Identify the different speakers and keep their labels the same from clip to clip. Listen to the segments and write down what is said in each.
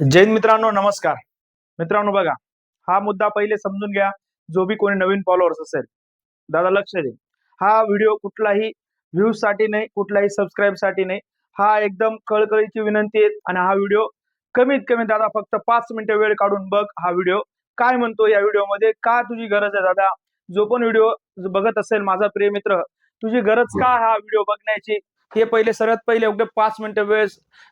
Speaker 1: जैन मित्रांनो नमस्कार. मित्रांनो बघा हा मुद्दा पहिले समजून घ्या जो बी कोणी नवीन फॉलोअर्स असेल. दादा लक्ष दे. हा व्हिडिओ कुठलाही व्ह्यूजसाठी नाही कुठलाही सबस्क्राईबसाठी नाही. हा एकदम कळकळीची विनंती आहे आणि हा व्हिडिओ कमीत कमी दादा फक्त पाच मिनिटं वेळ काढून बघ हा व्हिडिओ काय म्हणतो या व्हिडिओमध्ये का तुझी गरज आहे दादा? जो पण व्हिडिओ बघत असेल माझा प्रिय मित्र तुझी गरज का हा व्हिडिओ बघण्याची? हे पहिले सर्वात पहिले एवढे पाच मिनिटं वेळ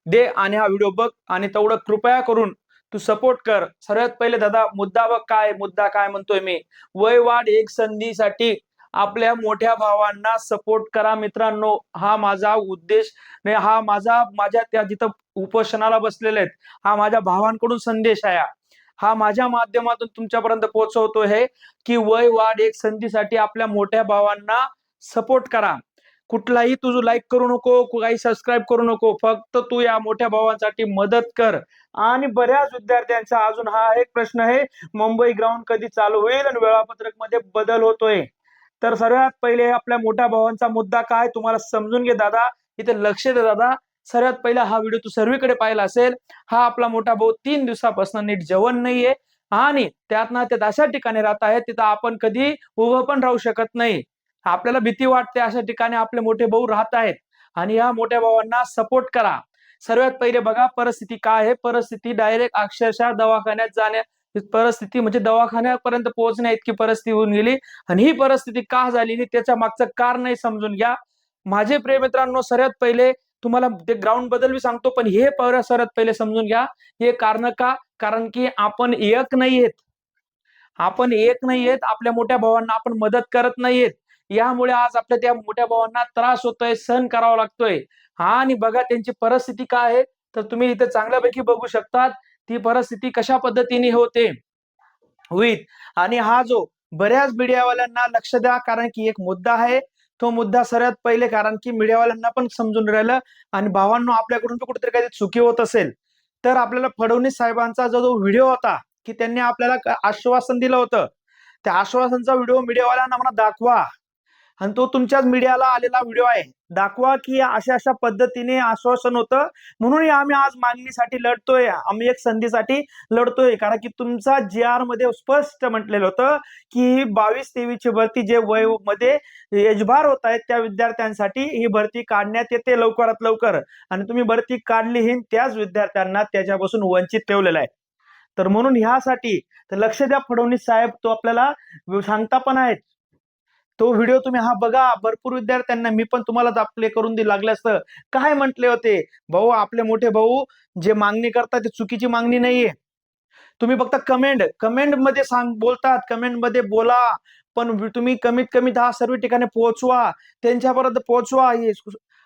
Speaker 1: दे आणि हा व्हिडिओ बघ. आणि तेवढं कृपया करून तू सपोर्ट कर. सर्वात पहिले दादा मुद्दा बघ काय मुद्दा काय म्हणतोय मी. वय वाढ एक संधीसाठी आपल्या मोठ्या भावांना सपोर्ट करा मित्रांनो. हा माझा उद्देश नाही हा माझा माझ्या त्या जिथं उपोषणाला बसलेले आहेत हा माझ्या भावांकडून संदेश आहे हा. हा माझ्या माध्यमातून तुमच्यापर्यंत पोहोचवतो हे की वय वाढ एक संधीसाठी आपल्या मोठ्या भावांना सपोर्ट करा. कुठलाही तुझं लाईक करू नको काही सबस्क्राईब करू नको फक्त तू या मोठ्या भावांसाठी मदत कर. आणि बऱ्याच विद्यार्थ्यांचा अजून हा एक प्रश्न आहे मुंबई ग्राउंड कधी चालू होईल आणि वेळापत्रकमध्ये बदल होतोय? तर सर्वात पहिले आपल्या मोठ्या भावांचा मुद्दा काय तुम्हाला समजून घे दादा इथे लक्ष दे दादा. सर्वात पहिला हा व्हिडिओ तू सर्वीकडे पाहिला असेल हा आपला मोठा भाऊ तीन दिवसापासून नीट जेवण नाहीये. आणि त्यातनं त्यात अशा ठिकाणी राहत आहे तिथं आपण कधी उभं पण राहू शकत नाही. आपल्याला भीती वाटते अशा ठिकाणी आपले मोठे भाऊ राहत आहेत. आणि या मोठ्या भावांना सपोर्ट करा. सर्वात पहिले बघा परिस्थिती काय आहे. परिस्थिती डायरेक्ट अक्षरशः दवाखान्यात जाण्या परिस्थिती म्हणजे दवाखान्यापर्यंत पोहोचण्या इतकी परिस्थिती होऊन गेली. आणि ही परिस्थिती का झाली त्याच्या मागचं कारणही समजून घ्या. माझे प्रिय मित्रांनो सर्वात पहिले तुम्हाला ते ग्राउंडबद्दल मी सांगतो पण हे पर- सर्वात पहिले समजून घ्या. हे कारण का? कारण की आपण एक नाहीयेत आपण एक नाहीयेत आपल्या मोठ्या भावांना आपण मदत करत नाहीयेत यामुळे आज आपल्या त्या मोठ्या भावांना त्रास होतोय सहन करावा लागतोय. हा आणि बघा त्यांची परिस्थिती काय आहे तर तुम्ही इथे चांगल्यापैकी बघू शकतात ती परिस्थिती कशा पद्धतीने होते. होईल. आणि हा जो बऱ्याच मीडियावाल्यांना लक्ष द्या कारण की एक मुद्दा आहे तो मुद्दा सर्वात पहिले कारण की मीडियावाल्यांना पण समजून राहिलं आणि भावांनो आपल्याकडून पण कुठेतरी काही चुकी होत असेल. तर आपल्याला फडणवीस साहेबांचा जो जो व्हिडिओ होता की त्यांनी आपल्याला आश्वासन दिलं होतं. त्या आश्वासनचा व्हिडिओ मीडियावाल्यांना मला दाखवा. आणि तो तुमच्याच मीडियाला आलेला व्हिडिओ आहे. दाखवा की अशा अशा पद्धतीने आश्वासन होतं. म्हणून आम्ही आज मागणीसाठी लढतोय. आम्ही एक संधीसाठी लढतोय. कारण की तुमचा जी आरमध्ये स्पष्ट म्हटलेलं होतं की बावीस तेवीसची भरती जे वयमध्ये यजभार होत आहेत त्या विद्यार्थ्यांसाठी ही भरती काढण्यात येते लवकरात लवकर. आणि तुम्ही भरती काढली ही त्याच विद्यार्थ्यांना त्याच्यापासून वंचित ठेवलेलं आहे. तर म्हणून ह्यासाठी तर लक्ष द्या फडणवीस साहेब तो आपल्याला सांगता पण आहेत. तो व्हिडिओ तुम्ही हा बघा. भरपूर विद्यार्थ्यांना मी पण तुम्हाला दाखले करून दे लागले असतं. काय म्हटले होते? भाऊ आपले मोठे भाऊ जे मागणी करतात ते चुकीची मागणी नाहीये. तुम्ही फक्त कमेंट कमेंटमध्ये सांग बोलतात. कमेंटमध्ये बोला. पण तुम्ही कमीत कमी दहा सर्व ठिकाणी पोहोचवा. त्यांच्यापर्यंत पोहोचवा. हे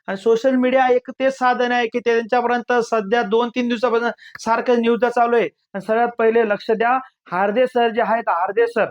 Speaker 1: आणि सोशल मीडिया एक ते साधन आहे की त्यांच्यापर्यंत सध्या दोन तीन दिवसापासून सारखं न्यूज चालू आहे. आणि सगळ्यात पहिले लक्ष द्या. हार्दे सर जे आहेत हार्दे सर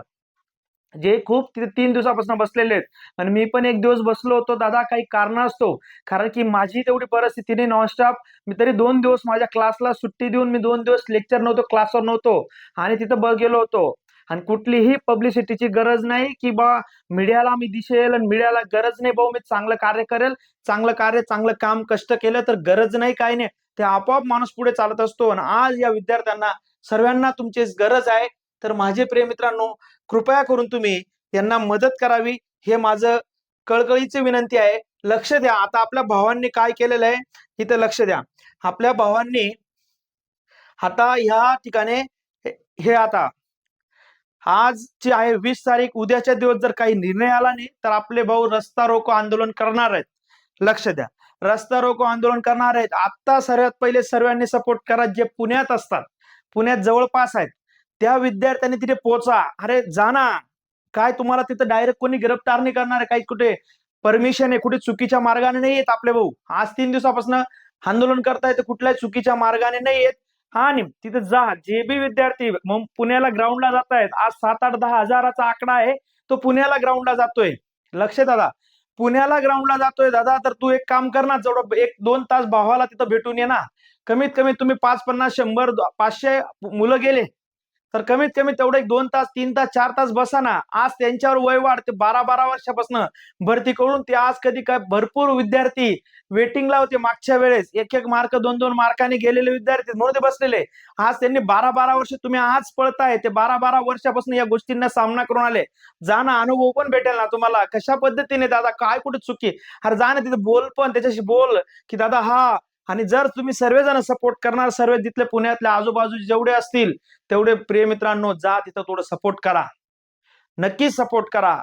Speaker 1: जे खूप तीन दिवसापासून बसलेले आहेत. आणि मी पण एक दिवस बसलो होतो. दादा काही कारण असतो. कारण की माझी तेवढी परिस्थिती नाही नॉनस्टॉप मी तरी दोन दिवस माझ्या क्लासला सुट्टी देऊन मी दोन दिवस लेक्चर नव्हतो क्लासवर नव्हतो. आणि तिथं ब गेलो होतो. आणि कुठलीही पब्लिसिटीची गरज नाही की बा मीडियाला मी दिसेल आणि मीडियाला गरज नाही भाऊ मी चांगलं कार्य करेल. चांगलं कार्य चांगलं काम कष्ट केलं तर गरज नाही काही नाही. ते आपोआप माणूस पुढे चालत असतो. आणि आज या विद्यार्थ्यांना सर्वांना तुमची गरज आहे. तर माझे प्रिय मित्रांनो कृपया करून तुम्ही यांना मदत करावी हे माझं कळकळीची विनंती आहे. लक्ष द्या. आता आपल्या भावांनी काय केलेलं आहे इथं लक्ष द्या. आपल्या भावांनी आता ह्या ठिकाणी हे- आता आज जी आहे वीस तारीख उद्याच्या दिवस जर काही निर्णय आला नाही तर आपले भाऊ रस्ता रोको आंदोलन करणार आहेत. लक्ष द्या. रस्ता रोको आंदोलन करणार आहेत. आता सर्वात पहिले सर्वांनी सपोर्ट करा जे पुण्यात असतात. पुण्यात जवळपास आहेत. त्या विद्यार्थ्यांनी तिथे पोहोचा. अरे जाणा काय तुम्हाला तिथं डायरेक्ट कोणी गिरफ्तार नाही करणार आहे? काही कुठे परमिशन आहे? कुठे चुकीच्या मार्गाने नाही येत आपले भाऊ. आज तीन दिवसापासून आंदोलन करतायत कुठल्याही चुकीच्या मार्गाने नाही येत. आणि तिथे जा. जे बी विद्यार्थी मग पुण्याला ग्राउंडला जात आहेत आज सात आठ दहा हजाराचा आकडा आहे तो पुण्याला ग्राउंडला जातोय. लक्ष दादा. पुण्याला ग्राउंडला जातोय दादा तर तू एक काम कर ना जवळ एक दोन तास भावाला तिथं भेटून ये ना. कमीत कमी तुम्ही पाच पन्नास शंभर पाचशे मुलं गेले. तर कमीत कमी तेवढे एक दोन तास तीन तास चार तास बसा ना. आज त्यांच्यावर वय वाढ ते बारा बारा वर्षापासून भरती करून ते आज कधी काय भरपूर विद्यार्थी वेटिंगला होते मागच्या वेळेस. एक एक मार्क दोन दोन मार्काने गेलेले विद्यार्थी म्हणून ते बसलेले. आज त्यांनी बारा बारा वर्ष तुम्ही आज पळताय ते बारा बारा वर्षापासून या गोष्टींना सामना करून आले. जाणं अनुभव पण भेटेल ना तुम्हाला. कशा पद्धतीने दादा काय कुठे चुकी? अरे जाणं तिथे बोल पण त्याच्याशी बोल की दादा हा आणि जर तुम्ही सर्वजण सपोर्ट करणार सर्व तिथले पुण्यातल्या आजूबाजूचे जेवढे असतील तेवढे प्रिय मित्रांनो जा तिथं थोडं सपोर्ट करा. नक्कीच सपोर्ट करा.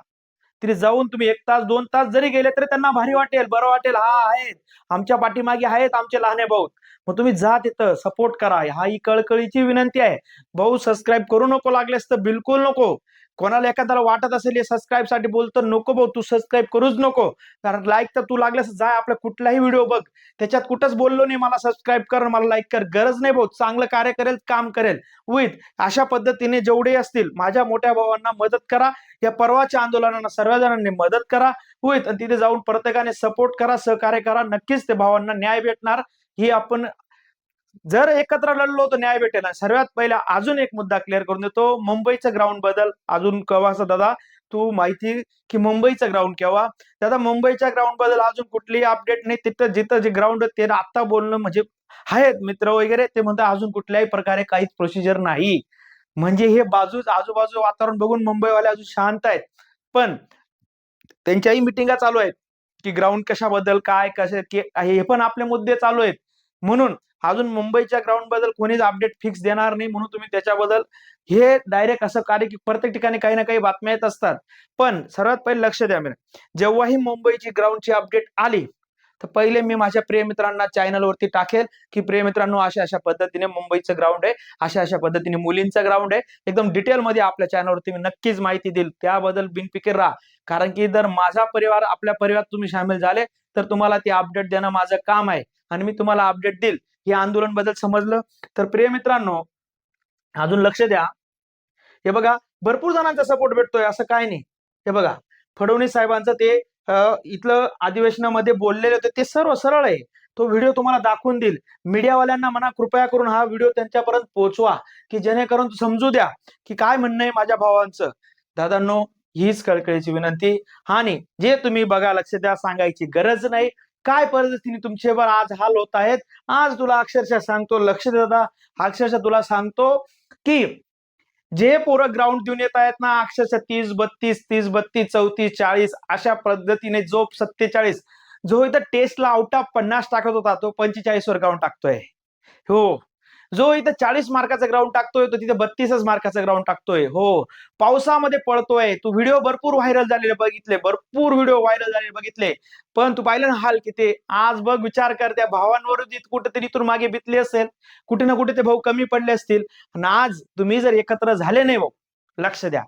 Speaker 1: तिथे जाऊन तुम्ही एक तास दोन तास जरी गेले तरी त्यांना भारी वाटेल बरं वाटेल. हा आहेत. आमच्या पाठीमागे आहेत आमचे लहाने भाऊ. मग तुम्ही जा तिथं सपोर्ट करा. हा ही कळकळीची विनंती आहे. भाऊ सबस्क्राईब करू नको लागलेस तर बिलकुल नको. कोणाला एखाद्याला वाटत असेल हे सबस्क्राईबसाठी बोलतो नको भाऊ तू सबस्क्राईब करूच नको. कारण लाईक तर तू लागल्यास जाय आपला कुठलाही व्हिडिओ बघ. त्याच्यात कुठंच बोललो नाही मला सबस्क्राईब कर मला लाईक कर. गरज नाही भाऊ चांगलं कार्य करेल काम करेल. विथ अशा पद्धतीने जेवढे असतील माझ्या मोठ्या भावांना मदत करा. या परवाच्या आंदोलनांना सर्व जणांनी मदत करा. विथ आणि तिथे जाऊन प्रत्येकाने सपोर्ट करा सहकार्य करा. नक्कीच ते भावांना न्याय भेटणार. ही आपण जर एकत्र लढलो तर न्याय भेटेल. सर्वात पहिला अजून एक मुद्दा क्लिअर करून देतो. मुंबईचं ग्राउंड बदल. अजून केव्हा दादा? तू माहिती की मुंबईचं ग्राउंड केव्हा? दादा मुंबईच्या ग्राउंडबद्दल अजून कुठलीही अपडेट नाही. तिथं जिथं जे ग्राउंड ते आता बोलणं म्हणजे आहेत मित्र वगैरे. ते म्हणतात अजून कुठल्याही प्रकारे काहीच प्रोसिजर नाही. म्हणजे हे बाजूच आजूबाजू वातावरण बघून मुंबईवाले अजून शांत आहेत. पण त्यांच्याही मिटिंगा चालू आहेत की ग्राउंड कशाबद्दल काय कसे हे पण आपले मुद्दे चालू आहेत. म्हणून अजून मुंबईच्या ग्राउंडबद्दल कोणीच अपडेट फिक्स देणार नाही म्हणून तुम्ही त्याच्याबद्दल हे डायरेक्ट असं कार्य की प्रत्येक ठिकाणी काही ना काही बातम्या येत असतात. पण सर्वात पहिले लक्ष द्या मी जेव्हाही मुंबईची ग्राउंडची अपडेट आली तर पहिले मी माझ्या प्रिय मित्रांना चॅनलवरती टाकेल की प्रिय मित्रांनो अशा अशा पद्धतीने मुंबईचं ग्राउंड आहे अशा अशा पद्धतीने मुलींचं ग्राउंड आहे. एकदम डिटेलमध्ये आपल्या चॅनलवरती मी नक्कीच माहिती देईल. त्याबद्दल बिनफिकीर राहा. कारण की जर माझा परिवार आपल्या परिवारात तुम्ही सामील झाले तर तुम्हाला ते अपडेट देणं माझं काम आहे. आणि मी तुम्हाला अपडेट देईल. हे आंदोलनबद्दल समजलं? तर प्रिय मित्रांनो अजून लक्ष द्या. हे बघा भरपूर जणांचा सपोर्ट भेटतोय असं काय नाही. हे बघा फडणवीस साहेबांचं ते इथलं अधिवेशनामध्ये बोललेले होते ते सर्व सरळ आहे. तो व्हिडिओ तुम्हाला दाखवून देईल. मीडियावाल्यांना म्हणा कृपया करून हा व्हिडिओ त्यांच्यापर्यंत पोहोचवा. की जेणेकरून समजू द्या की काय म्हणणं आहे माझ्या भावांचं. दादांनो हीच कळकळीची विनंती. आणि जे तुम्ही बघा लक्ष द्या सांगायची गरज नाही. काय परिस्थितीने तुमच्यावर आज हाल होत आहेत? आज तुला अक्षरशः सांगतो लक्ष देता अक्षरशः तुला सांगतो की जे पोरं ग्राउंड देऊन येत आहेत ना अक्षरशः तीस बत्तीस तीस बत्तीस चौतीस चाळीस अशा पद्धतीने जो सत्तेचाळीस. जो इथं टेस्टला आउट ऑफ पन्नास टाकत होता तो पंचेचाळीस वर ग्राउंड टाकतोय. हो. जो इथं चाळीस मार्काचा ग्राउंड टाकतोय तो तिथे बत्तीसच मार्काचा ग्राउंड टाकतोय. हो. पावसामध्ये पळतोय. तू व्हिडिओ भरपूर व्हायरल झालेले बघितले. भरपूर व्हिडिओ व्हायरल झालेले बघितले. पण तू पाहिलं ना हाल किती? आज बघ विचार कर त्या भावांवर कुठेतरी इथून मागे बितली असेल कुठे ना कुठे ते भाऊ कमी पडले असतील. आणि आज तुम्ही जर एकत्र झाले नाही भाऊ लक्ष द्या.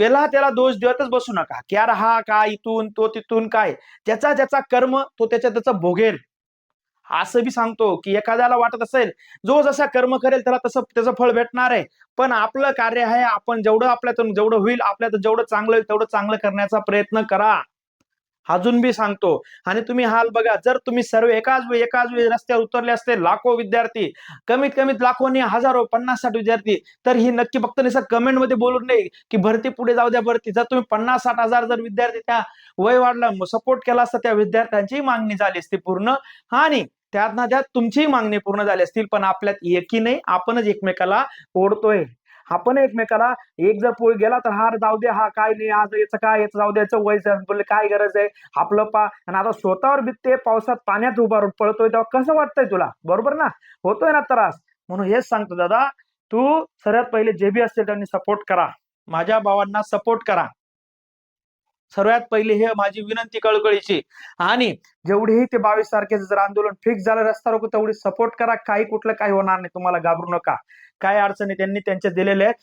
Speaker 1: याला त्याला दोष देतच बसू नका. की यार हा का इथून तो तिथून काय? ज्याचा ज्याचा कर्म तो त्याच्या त्याचा भोगेल. असं बी सांगतो की एखाद्याला वाटत असेल जो जसा कर्म करेल त्याला तसं त्याचं फळ भेटणार आहे. पण आपलं कार्य आहे आपण जेवढं आपल्यातून जेवढं होईल आपल्यातून जेवढं चांगलं होईल तेवढं चांगलं करण्याचा प्रयत्न करा. अजून बी सांगतो. आणि तुम्ही हाल बघा जर तुम्ही सर्व एकाच वेळी एकाच वेळी रस्त्यावर उतरले असते लाखो विद्यार्थी कमीत कमीत लाखोनी हजारो पन्नास साठ विद्यार्थी तर ही नक्की फक्त निसं कमेंटमध्ये बोलून नाही की भरती पुढे जाऊ द्या भरती. जर तुम्ही पन्नास साठ हजार जर विद्यार्थी त्या वय वाढला सपोर्ट केला असता त्या विद्यार्थ्यांची मागणी झाली असती पूर्ण. आणि त्यात ना त्यात तुमचीही मागणी पूर्ण झाली असतील पण आपल्यात एकी नाही आपणच एकमेकाला ओढतोय. आपण एकमेकाला एक जर पोळी गेला तर हा जाऊ दे हा काय नाही आज याचं काय याचं जाऊ द्यायचं वय बोलले काय गरज आहे? आपलं पा आणि आता स्वतःवर बितते पावसात पाण्यात उभारून राहून पळतोय तेव्हा कसं वाटतंय तुला? बरोबर ना? होतोय ना त्रास. म्हणून हेच सांगतो दादा तू सर्वात पहिले जे बी असतील त्यांनी सपोर्ट करा. माझ्या भावांना सपोर्ट करा. सर्वात पहिले हे माझी विनंती कळकळीची. आणि जेवढेही ते बावीस तारखेचं जर आंदोलन फिक्स झालं रस्ता रोको तेवढी सपोर्ट करा. काही कुठलं काही होणार नाही तुम्हाला घाबरू नका. काय अडचणी त्यांनी त्यांचे दिलेले आहेत.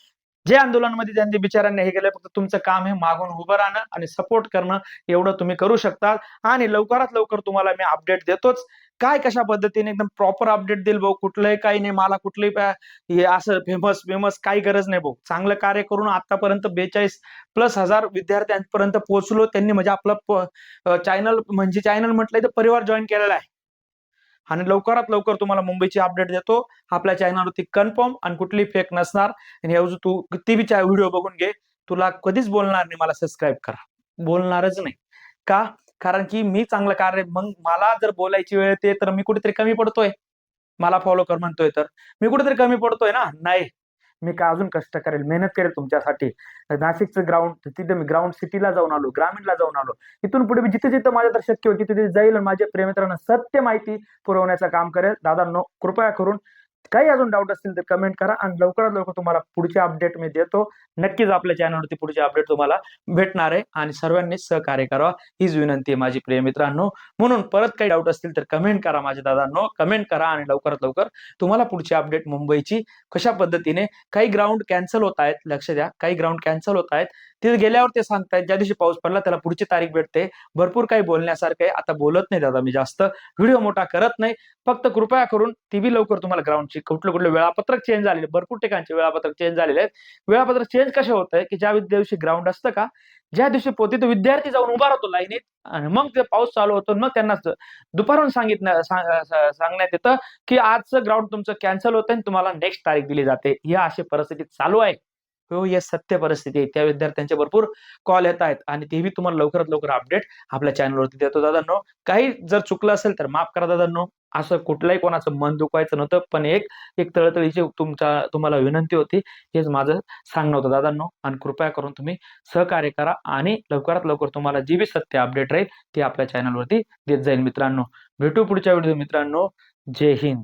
Speaker 1: जे आंदोलनामध्ये त्यांनी बिचारांनी हे केलं फक्त तुमचं काम हे मागून उभं राहणं आणि सपोर्ट करणं एवढं तुम्ही करू शकता. आणि लवकरात लवकर तुम्हाला मी अपडेट देतोच. काय कशा पद्धतीने एकदम प्रॉपर अपडेट देईल भाऊ? कुठलंही काही नाही मला कुठलंही हे असं फेमस फेमस काही गरज नाही भाऊ. चांगलं कार्य करून आतापर्यंत बेचाळीस प्लस हजार विद्यार्थ्यांपर्यंत पोहोचलो. त्यांनी म्हणजे आपलं चॅनल म्हणजे चॅनल म्हटलंय तर परिवार जॉईन केलेला आहे. आणि लवकरात लवकर तुम्हाला मुंबईची अपडेट देतो. आपल्या चॅनलवरती कन्फर्म आणि कुठली फेक नसणार. आणि यावरून तू किती बी व्हिडिओ बघून घे. तुला कधीच बोलणार नाही. मला सबस्क्राईब करा. बोलणारच नाही. का? कारण की मी चांगलं कार्य मग मला जर बोलायची वेळ येते तर मी कुठेतरी कमी पडतोय. मला फॉलो कर म्हणतोय तर. मी कुठेतरी कमी पडतोय ना? नाही. मी का अजून कष्ट करेल? मेहनत करेल तुमच्यासाठी. नाशिकचं ग्राउंड तिथे मी ग्राउंड सिटीला जाऊन आलो ग्रामीणला जाऊन आलो. इथून पुढे मी जिथे जिथं माझ्या तर शक्य होईल तिथे जाईल आणि माझ्या प्रेमित्रांना सत्य माहिती पुरवण्याचं काम करेल. दादांनो कृपया करून काही अजून डाऊट असतील तर कमेंट करा आणि लवकरात लवकर तुम्हाला पुढचे अपडेट मी देतो. नक्कीच आपल्या चॅनलवरती पुढचे अपडेट तुम्हाला भेटणार आहे आणि सर्वांनी सहकार्य करावा. हीच विनंती आहे माझी प्रिय मित्रांनो. म्हणून परत काही डाऊट असतील तर कमेंट करा माझ्या दादांनो. कमेंट करा आणि लवकरात लवकर तुम्हाला पुढची अपडेट मुंबईची कशा पद्धतीने काही ग्राउंड कॅन्सल होत आहेत लक्ष द्या. काही ग्राउंड कॅन्सल होत आहेत. तिथे गेल्यावर ते सांगतायत ज्या दिवशी पाऊस पडला त्याला पुढची तारीख भेटते. भरपूर काही बोलण्यासारखं आहे. आता बोलत नाही दादा मी जास्त. व्हिडिओ मोठा करत नाही. फक्त कृपया करून ती बी लवकर तुम्हाला ग्राउंड तुमची कुठलं कुठलं वेळापत्रक चेंज झालेले भरपूर ठिकाणचे वेळापत्रक चेंज झालेले आहेत. वेळापत्रक चेंज कसे होत आहे की ज्या दिवशी ग्राउंड असतं का ज्या दिवशी पोते तो विद्यार्थी जाऊन उभा राहतो लाईनीत आणि मग ते पाऊस चालू होतो मग त्यांना दुपारून सांगितलं सांगण्यात येतं की आजचं ग्राउंड तुमचं कॅन्सल होतं आणि तुम्हाला नेक्स्ट तारीख दिली जाते. ही अशी परिस्थिती चालू आहे. हो या सत्य परिस्थिती आहे. त्या विद्यार्थ्यांचे भरपूर कॉल येत आहेत आणि ते बी तुम्हाला लवकरात लवकर अपडेट आपल्या चॅनलवरती देतो. दादांनो काही जर चुकलं असेल तर माफ करा दादांनो. असं कुठलाही कोणाचं मन दुखवायचं नव्हतं पण एक एक तळतळीची तुमच्या तुम्हाला विनंती होती हेच माझं सांगणं होतं. दादांनो आणि कृपया करून तुम्ही सहकार्य करा आणि लवकरात लवकर तुम्हाला जी बी सत्य अपडेट राहील ती आपल्या चॅनलवरती देत जाईल मित्रांनो. भेटू पुढच्या व्हिडिओ मित्रांनो. जय हिंद.